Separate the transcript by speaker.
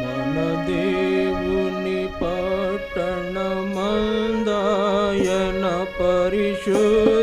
Speaker 1: మన దేవుని పట్టణమందాయన పరిశుద్ధ